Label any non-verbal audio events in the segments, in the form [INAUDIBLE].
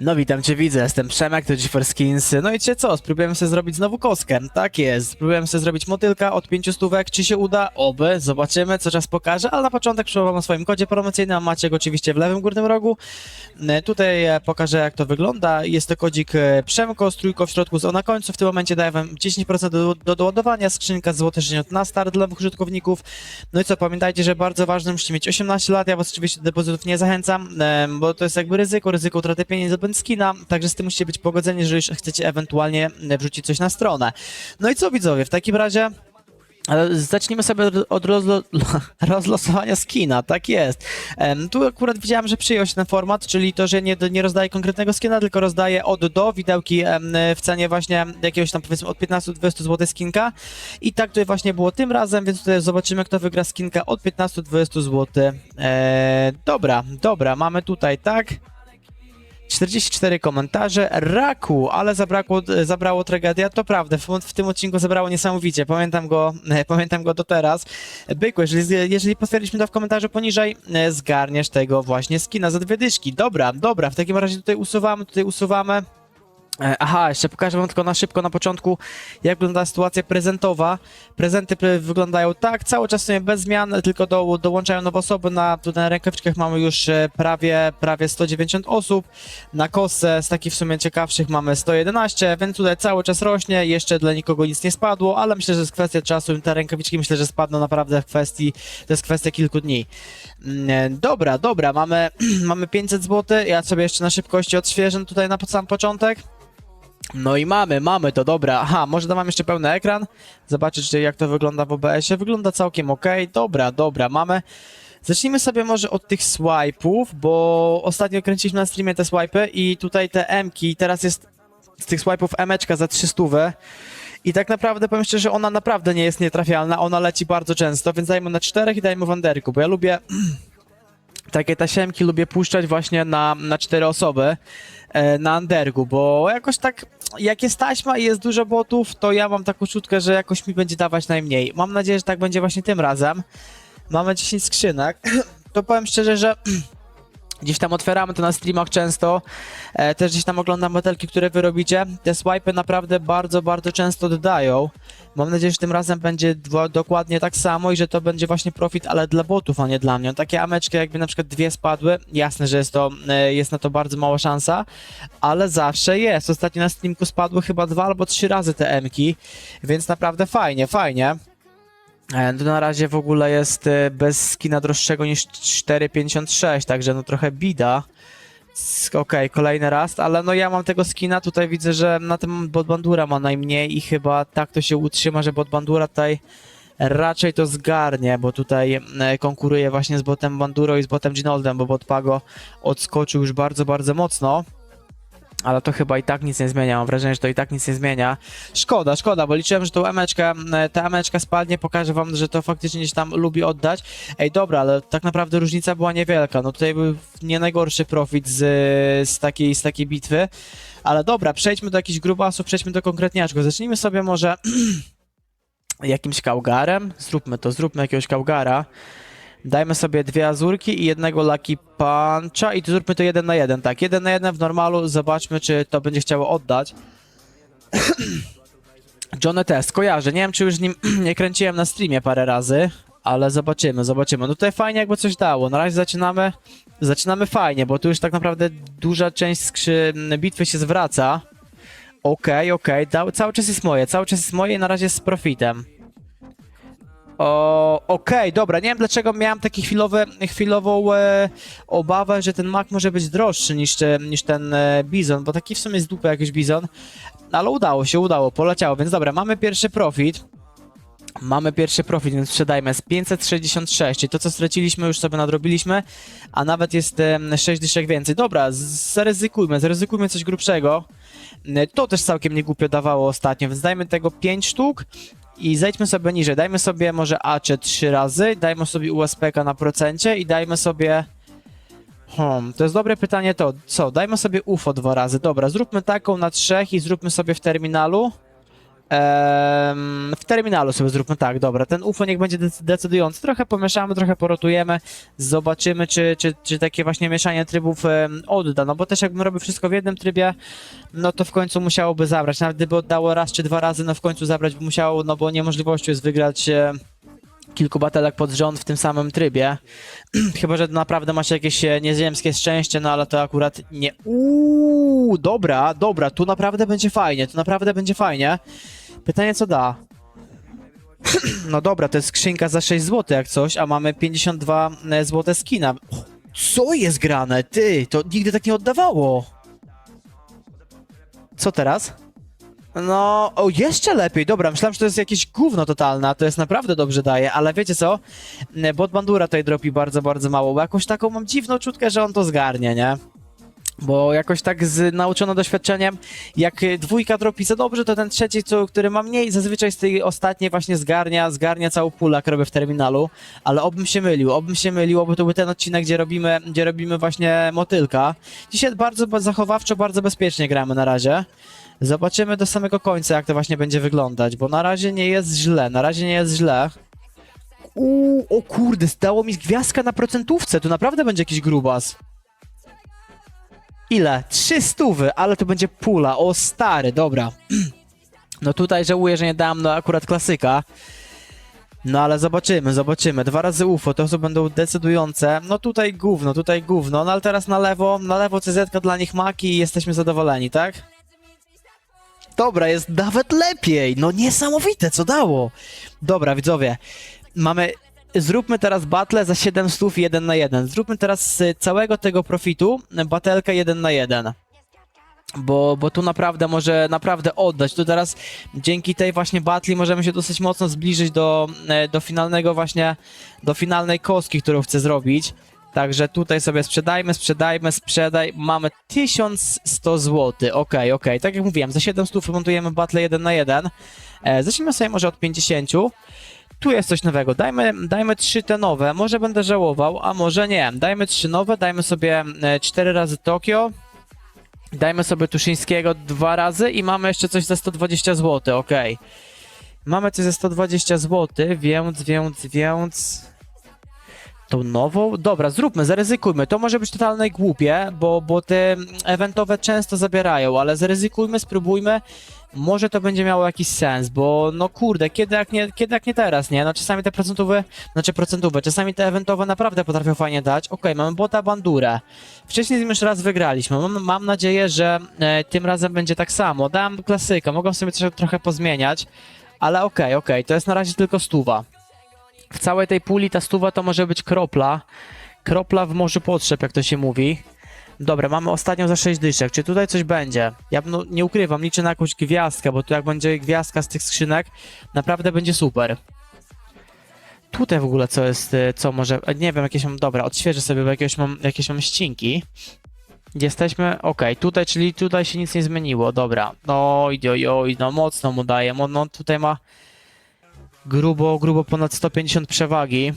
No witam cię, widzę, jestem Przemek, to GeForce. No i cię co, spróbujemy sobie zrobić znowu kostkę. Tak jest, spróbujemy sobie zrobić motylka od 5 stówek, czy się uda? Oby, zobaczymy, co czas pokaże, ale na początek przypomnę o swoim kodzie promocyjnym, macie go oczywiście w lewym górnym rogu. E, Tutaj e, pokażę jak to wygląda, jest to kodzik e, Przemko z trójką w środku z O na końcu, w tym momencie daję wam 10% do, do doładowania, skrzynka z życzenia na start dla użytkowników. No i co, pamiętajcie, że bardzo ważne, musicie mieć 18 lat, ja was oczywiście do depozytów nie zachęcam, bo to jest jakby ryzyko, ryzyko utraty pieniędzy bądź skina, także z tym musicie być pogodzeni, jeżeli chcecie ewentualnie e, wrzucić coś na stronę. No i co widzowie, w takim razie ale zacznijmy sobie od- rozlo [LAUGHS] rozlosowania skina, tak jest. Tu akurat widziałem, że przyjął się ten format, czyli to, że nie, nie rozdaję konkretnego skina, tylko rozdaję od do widełki w cenie właśnie jakiegoś tam powiedzmy od 15-20 zł skinka. I tak tutaj właśnie było tym razem, więc tutaj zobaczymy, kto wygra skinka od 15-20 zł. Eee, dobra, dobra, mamy tutaj tak. 44 komentarze. Raku, ale zabrakło, zabrało tragedia. To prawda, w, w tym odcinku zabrało niesamowicie. Pamiętam go, e, pamiętam go do teraz. Byku, jeżeli, jeżeli potwierdziliśmy to w komentarzu poniżej, e, zgarniesz tego właśnie skina za dwie dyszki. Dobra, dobra, w takim razie tutaj usuwamy, tutaj usuwamy. E, Aha, jeszcze pokażę wam tylko na szybko na początku, jak wygląda sytuacja prezentowa. Prezenty pre- wyglądają tak, cały czas sobie bez zmian, tylko do, dołączają nowe osoby. Na, na rękawiczkach mamy już e, prawie, prawie 190 osób. Na kosce z takich w sumie ciekawszych mamy 111, więc tutaj cały czas rośnie. Jeszcze dla nikogo nic nie spadło, ale myślę, że jest kwestia czasu. Te rękawiczki myślę, że spadną naprawdę w kwestii, to jest kwestia kilku dni. Mm, e, Dobra, dobra, mamy, [CLEARS THROAT] mamy 500 zł. Ja sobie jeszcze na szybkości odświeżę tutaj na sam początek. No i mamy, mamy to, dobra. Aha, może dam wam jeszcze pełny ekran. Zobaczyć, czy jak to wygląda w OBS-ie. Wygląda całkiem ok. Dobra, dobra, mamy. Zacznijmy sobie może od tych swipe'ów, bo ostatnio kręciliśmy na streamie te swipe'y i tutaj te M-ki, teraz jest z tych swipe'ów M-eczka za 300. I tak naprawdę powiem szczerze, ona naprawdę nie jest nietrafialna, ona leci bardzo często, więc dajmy na czterech i dajmy w Anderku, bo ja lubię [CLEARS THROAT] takie tasiemki lubię puszczać właśnie na, na cztery osoby e, na Andergu, bo jakoś tak jak jest taśma i jest dużo botów, to ja mam taką czutkę, że jakoś mi będzie dawać najmniej. Mam nadzieję, że tak będzie właśnie tym razem. Mamy 10 skrzynek. To powiem szczerze, że [CLEARS THROAT] gdzieś tam otwieramy to na streamach często. E, też gdzieś tam oglądam modelki, które wy robicie. Te swipe'y naprawdę bardzo, bardzo często dodają. Mam nadzieję, że tym razem będzie dokładnie tak samo i że to będzie właśnie profit, ale dla botów, a nie dla mnie. Takie ameczki, jakby na przykład dwie spadły, jasne, że jest to, e, jest na to bardzo mała szansa, ale zawsze jest. Ostatnio na streamku spadły chyba dwa albo trzy razy te emki, więc naprawdę fajnie, fajnie. E, To na razie w ogóle jest e, bez skina droższego niż 4,56, także no trochę bida. Okej, kolejny rast, ale no ja mam tego skina, tutaj widzę, że na tym bot bandura ma najmniej i chyba tak to się utrzyma, że bot bandura tutaj raczej to zgarnie, bo tutaj e, konkuruje właśnie z botem banduro i z botem Ginoldem, bo bot Pago odskoczył już bardzo, bardzo mocno. Ale to chyba i tak nic nie zmienia, mam wrażenie, że to i tak nic nie zmienia. Szkoda, szkoda, bo liczyłem, że tą emeczkę, e, ta emeczka spadnie, pokażę wam, że to faktycznie gdzieś tam lubi oddać. Ej, dobra, ale tak naprawdę różnica była niewielka. No tutaj był nie najgorszy profit z, z, takiej, z takiej bitwy. Ale dobra, przejdźmy do jakichś grubasów, przejdźmy do konkretniaczków. Zacznijmy sobie może [CLEARS THROAT] jakimś kaugarem. Zróbmy to, zróbmy jakiegoś kaugara. Dajmy sobie dwie azurki i jednego Lucky Puncha i tu zróbmy to jeden na jeden, tak, jeden na jeden w normalu, zobaczmy czy to będzie chciało oddać. [CLEARS THROAT] Johnny Test, kojarzę, nie wiem czy już nim [CLEARS THROAT] nie kręciłem na streamie parę razy, ale zobaczymy, zobaczymy. No tutaj fajnie jakby coś dało, na razie zaczynamy, zaczynamy fajnie, bo tu już tak naprawdę duża część skrzy... bitwy się zwraca. Okej, okej, dał- cały czas jest moje, cały czas jest moje i na razie z profitem. Okej, dobra, nie wiem dlaczego miałem taki chwilowy, chwilową e, obawę, że ten Mac może być droższy niż, niż ten e, Bizon, bo taki w sumie jest dupy jakiś Bizon, ale udało się, udało, poleciało, więc dobra, mamy pierwszy profit. Mamy pierwszy profit, więc sprzedajmy z 566, czyli to co straciliśmy już sobie nadrobiliśmy, a nawet jest em, 6 dyszek więcej. Dobra, zaryzykujmy, zaryzykujmy coś grubszego. E, To też całkiem nie głupio dawało ostatnio, więc dajmy tego 5 sztuk i zejdźmy sobie niżej. Dajmy sobie może AC 3 razy, dajmy sobie USPK na procencie i dajmy sobie... Hmm, to jest dobre pytanie to, co? Dajmy sobie UFO dwa razy. Dobra, zróbmy taką na trzech i zróbmy sobie w terminalu. W terminalu sobie zróbmy tak, dobra, ten UFO niech będzie dec- decydujący. Trochę pomieszamy, trochę porotujemy, zobaczymy, czy, czy, czy takie właśnie mieszanie trybów odda. No bo też jakbym robił wszystko w jednym trybie, no to w końcu musiałoby zabrać. Nawet gdyby oddało raz czy dwa razy, no w końcu zabrać by musiało, no bo niemożliwością jest wygrać kilku batelek pod rząd w tym samym trybie. [CLEARS THROAT] Chyba, że naprawdę macie jakieś e, nieziemskie szczęście, no ale to akurat nie. Uuu, dobra, dobra, tu naprawdę będzie fajnie, tu naprawdę będzie fajnie. Pytanie, co da? [CLEARS THROAT] No dobra, to jest skrzynka za 6 zł jak coś, a mamy 52 zł skina. Co jest grane? Ty, to nigdy tak nie oddawało. Co teraz? No, o, jeszcze lepiej, dobra, myślałem, że to jest jakieś gówno totalne, to jest naprawdę dobrze daje, ale wiecie co? Bot Bandura tutaj dropi bardzo, bardzo mało, bo jakąś taką mam dziwną czutkę, że on to zgarnie, nie? Bo jakoś tak z nauczono doświadczeniem, jak dwójka dropi za dobrze, to ten trzeci, który ma mniej, zazwyczaj z tej ostatniej właśnie zgarnia, zgarnia całą pulę, jak robię w terminalu, ale obym się mylił, obym się mylił, oby to był ten odcinek, gdzie robimy, gdzie robimy właśnie motylka. Dzisiaj bardzo zachowawczo, bardzo bezpiecznie gramy na razie. Zobaczymy do samego końca, jak to właśnie będzie wyglądać, bo na razie nie jest źle, na razie nie jest źle. Uuu, o kurde, zdało mi gwiazdka na procentówce, tu naprawdę będzie jakiś grubas. Ile? Trzy stówy, ale to będzie pula. O stary, dobra. No tutaj żałuję, że nie dałem no akurat klasyka. No ale zobaczymy, zobaczymy. Dwa razy UFO, to co będą decydujące. No tutaj gówno, tutaj gówno. No ale teraz na lewo, na lewo CZ dla nich maki i jesteśmy zadowoleni, tak? Dobra, jest nawet lepiej. No niesamowite, co dało. Dobra, widzowie. Mamy zróbmy teraz battle za 7 stów 1 na 1. Zróbmy teraz z całego tego profitu batelkę 1 na 1. Bo, bo tu naprawdę może naprawdę oddać. Tu teraz dzięki tej właśnie batli możemy się dosyć mocno zbliżyć do, e, do finalnego właśnie, do finalnej kostki, którą chcę zrobić. Także tutaj sobie sprzedajmy, sprzedajmy, sprzedaj. Mamy 1100 zł. Okej, okej. Tak jak mówiłem, za 7 stów montujemy battle 1 na 1. E, zacznijmy sobie może od 50 tu jest coś nowego. Dajmy, dajmy trzy te nowe. Może będę żałował, a może nie. Dajmy trzy nowe, dajmy sobie e, cztery razy Tokio. Dajmy sobie Tuszyńskiego dwa razy i mamy jeszcze coś za 120 zł, ok. Mamy coś za 120 zł, więc, więc, więc... Tą nową? Dobra, zróbmy, zaryzykujmy. To może być totalnie głupie, bo, bo te eventowe często zabierają, ale zaryzykujmy, spróbujmy. Może to będzie miało jakiś sens, bo no kurde, kiedy jak nie, kiedy jak nie teraz, nie? No czasami te procentowe, znaczy procentowe, czasami te eventowe naprawdę potrafią fajnie dać. Okej, mamy bota bandurę. Wcześniej z nim już raz wygraliśmy. Mam, mam nadzieję, że e, tym razem będzie tak samo. Dam klasyka, mogą sobie trochę, trochę pozmieniać, ale okej, okej, to jest na razie tylko stuwa. W całej tej puli ta stuwa to może być kropla. Kropla w morzu potrzeb, jak to się mówi. Dobra, mamy ostatnią za 6 dyszek. Czy tutaj coś będzie? Ja no, nie ukrywam, liczę na jakąś gwiazdkę, bo tu jak będzie gwiazdka z tych skrzynek, naprawdę będzie super. Tutaj w ogóle co jest, y, co może, e, nie wiem, jakieś mam, dobra, odświeżę sobie, bo jakieś mam, jakieś mam ścinki. Jesteśmy, okej, tutaj, czyli tutaj się nic nie zmieniło, dobra. No, oj, oj, no mocno mu daje, no tutaj ma grubo, grubo ponad 150 przewagi.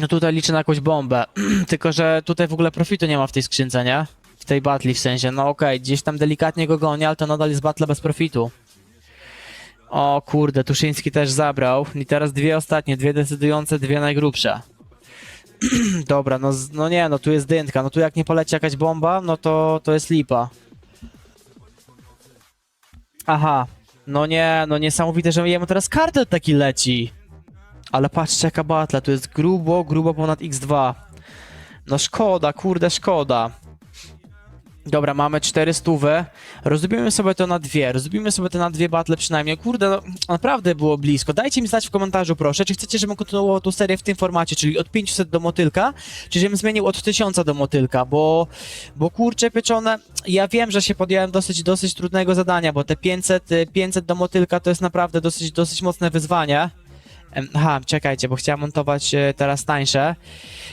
No tutaj liczę na jakąś bombę. [CLEARS THROAT] Tylko, że tutaj w ogóle profitu nie ma w tej skrzynce, nie? W tej batli w sensie. No okej, gdzieś tam delikatnie go goni, ale to nadal jest battle bez profitu. O kurde, Tuszyński też zabrał. I teraz dwie ostatnie, dwie decydujące, dwie najgrubsze. [CLEARS THROAT] Dobra, no, no nie, no tu jest dynka. No tu jak nie poleci jakaś bomba, no to, to jest lipa. Aha. No nie, no niesamowite, że jemu teraz kartel taki leci. Ale patrzcie jaka batla, tu jest grubo, grubo ponad x2. No szkoda, kurde szkoda. Dobra, mamy 400. Rozbijmy sobie to na dwie. Rozbijmy sobie to na dwie battle przynajmniej. Kurde, no, naprawdę było blisko. Dajcie mi znać w komentarzu, proszę, czy chcecie, żebym kontynuował tą serię w tym formacie, czyli od 500 do motylka, czy żebym zmienił od 1000 do motylka, bo, bo kurcze pieczone, ja wiem, że się podjąłem dosyć, dosyć trudnego zadania, bo te 500, y, 500 do motylka to jest naprawdę dosyć, dosyć mocne wyzwanie. Aha, czekajcie, bo chciałem montować e, teraz tańsze.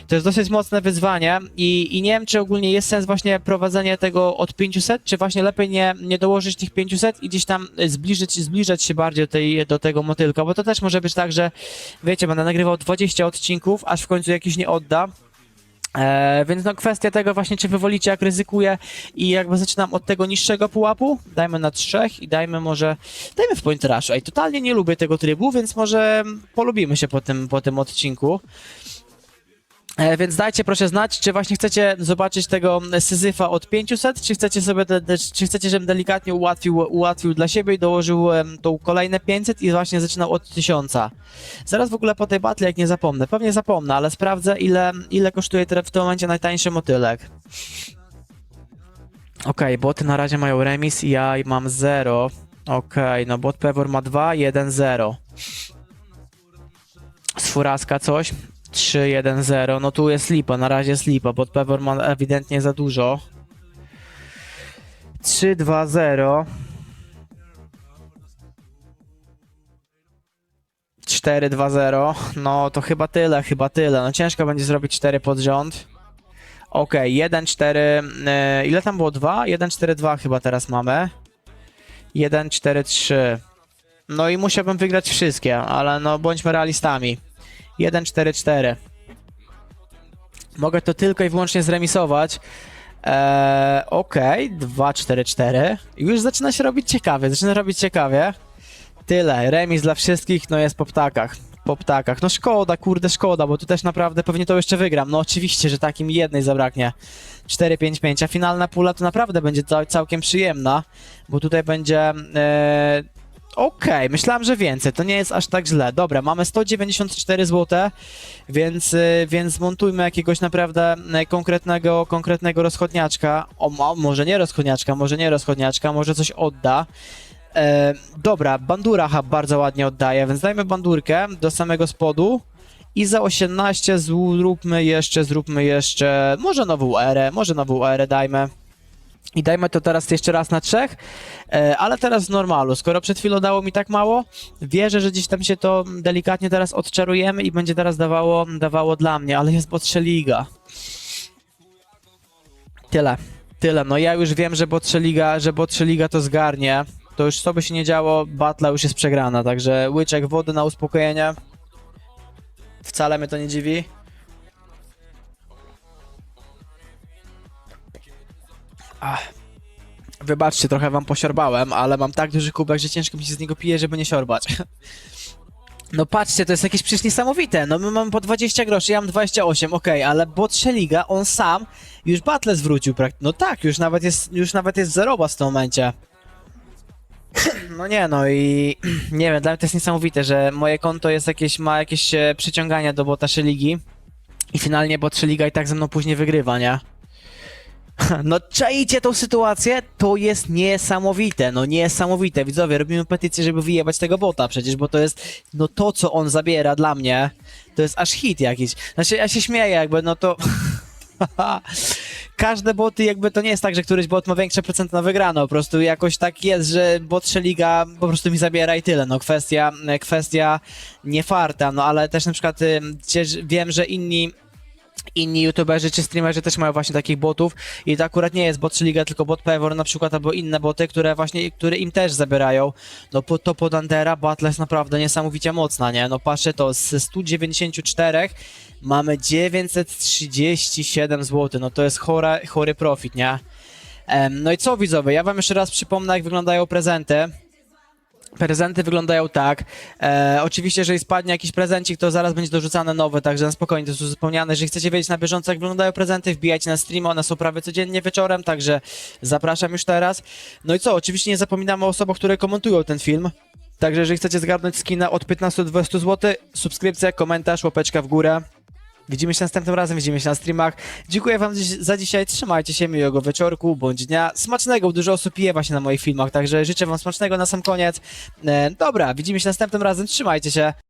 To jest dosyć mocne wyzwanie i, i nie wiem, czy ogólnie jest sens właśnie prowadzenie tego od 500, czy właśnie lepiej nie, nie dołożyć tych 500 i gdzieś tam e, zbliżyć, zbliżać się bardziej do, tej, do tego motylka, bo to też może być tak, że wiecie, będę nagrywał 20 odcinków, aż w końcu jakiś nie odda. E, więc no kwestia tego właśnie, czy wywolicie, jak ryzykuję i jakby zaczynam od tego niższego pułapu, dajmy na trzech i dajmy może, dajmy w point rushu. Ej, totalnie nie lubię tego trybu, więc może polubimy się po tym, po tym odcinku. E, Więc dajcie proszę znać, czy właśnie chcecie zobaczyć tego Syzyfa od 500, czy chcecie sobie, czy chcecie, żebym delikatnie ułatwił, ułatwił dla siebie i dołożył em, tą kolejne 500 i właśnie zaczynał od 1000. Zaraz w ogóle po tej battle, jak nie zapomnę, pewnie zapomnę, ale sprawdzę ile, ile kosztuje w tym momencie najtańszy motylek. Okej, boty na razie mają remis i ja mam 0. Okej, no bot Pewor ma 2, 1, 0. Sfuraska coś. 3, 1, 0. No tu jest lipa, na razie jest lipa, bot Pewor ma ewidentnie za dużo. 3, 2, 0. 4, 2, 0. No to chyba tyle, chyba tyle. No ciężko będzie zrobić 4 pod rząd. Okej, 1, 4. e, ile tam było? 2? 1, 4, 2 chyba teraz mamy. 1, 4, 3. No i musiałbym wygrać wszystkie, ale no bądźmy realistami. 1, 4, 4. Mogę to tylko i wyłącznie zremisować. Eee, Okej, 2, 4, 4. Już zaczyna się robić ciekawie, zaczyna robić ciekawie. Tyle, remis dla wszystkich, no jest po ptakach. Po ptakach. No szkoda, kurde, szkoda, bo tu też naprawdę pewnie to jeszcze wygram. No oczywiście, że takim jednej zabraknie. 4, 5, 5, a finalna pula to naprawdę będzie cał- całkiem przyjemna, bo tutaj będzie... E, Okej, myślałem, że więcej, to nie jest aż tak źle. Dobra, mamy 194 zł, więc, y, więc montujmy jakiegoś naprawdę y, konkretnego, konkretnego rozchodniaczka. O, mo- może nie rozchodniaczka, może nie rozchodniaczka, może coś odda. E, dobra, bandura hub bardzo ładnie oddaje, więc dajmy bandurkę do samego spodu. I za 18 zróbmy jeszcze, zróbmy jeszcze, może nową erę, może nową erę dajmy. I dajmy to teraz jeszcze raz na trzech, e, ale teraz w normalu. Skoro przed chwilą dało mi tak mało, wierzę, że gdzieś tam się to delikatnie teraz odczarujemy i będzie teraz dawało, dawało dla mnie, ale jest botrze liga. Tyle, tyle. No ja już wiem, że botrze liga, że botrze liga to zgarnie. To już co by się nie działo, batla już jest przegrana, także łyczek wody na uspokojenie. Wcale mnie to nie dziwi. Ach. Wybaczcie, trochę wam posiorbałem, ale mam tak duży kubek, że ciężko mi się z niego pije, żeby nie siorbać. [LAUGHS] No patrzcie, to jest jakieś przecież niesamowite. No my mamy po 20 groszy, ja mam 28, okej, ale bot Szeliga, on sam już battle zwrócił praktycznie. No tak, już nawet jest, już nawet jest zeroba w tym momencie. [CLEARS THROAT] No nie, no i [CLEARS THROAT] nie wiem, dla mnie to jest niesamowite, że moje konto jest jakieś, ma jakieś e, przyciągania do bota i finalnie bot Szeliga i tak ze mną później wygrywa, nie? [LAUGHS] No czajcie tą sytuację? To jest niesamowite, no niesamowite. Widzowie, robimy petycję, żeby wyjebać tego bota przecież, bo to jest, no to co on zabiera dla mnie, to jest aż hit jakiś. Znaczy ja się śmieję jakby, no to... [LAUGHS] Każde boty jakby to nie jest tak, że któryś bot ma większe procent na wygraną, po prostu jakoś tak jest, że bot Szeliga po prostu mi zabiera i tyle, no kwestia, kwestia nie farta, no ale też na przykład wiem, że inni inni youtuberzy czy streamerzy też mają właśnie takich botów i to akurat nie jest bot Liga, tylko bot Pevor na przykład, albo inne boty, które właśnie, które im też zabierają. No po, to pod Undera battle jest naprawdę niesamowicie mocna, nie? No patrzę to, z 194 mamy 937 zł, no to jest chora, chory profit, nie? No i co widzowie, ja wam jeszcze raz przypomnę jak wyglądają prezenty. Prezenty wyglądają tak. E, oczywiście, jeżeli spadnie jakiś prezencik, to zaraz będzie dorzucane nowe, także na spokojnie to jest uzupełniane. Jeżeli chcecie wiedzieć na bieżąco, jak wyglądają prezenty, wbijajcie na streama, one są prawie codziennie wieczorem, także zapraszam już teraz. No i co, oczywiście nie zapominamy o osobach, które komentują ten film. Także jeżeli chcecie zgarnąć skina od 15 do 20 zł, subskrypcja, komentarz, łapeczka w górę. Widzimy się następnym razem, widzimy się na streamach. Dziękuję wam za dzisiaj, trzymajcie się, miłego wieczorku bądź dnia. Smacznego, dużo osób pije właśnie na moich filmach, także życzę wam smacznego na sam koniec. E, dobra, widzimy się następnym razem, trzymajcie się.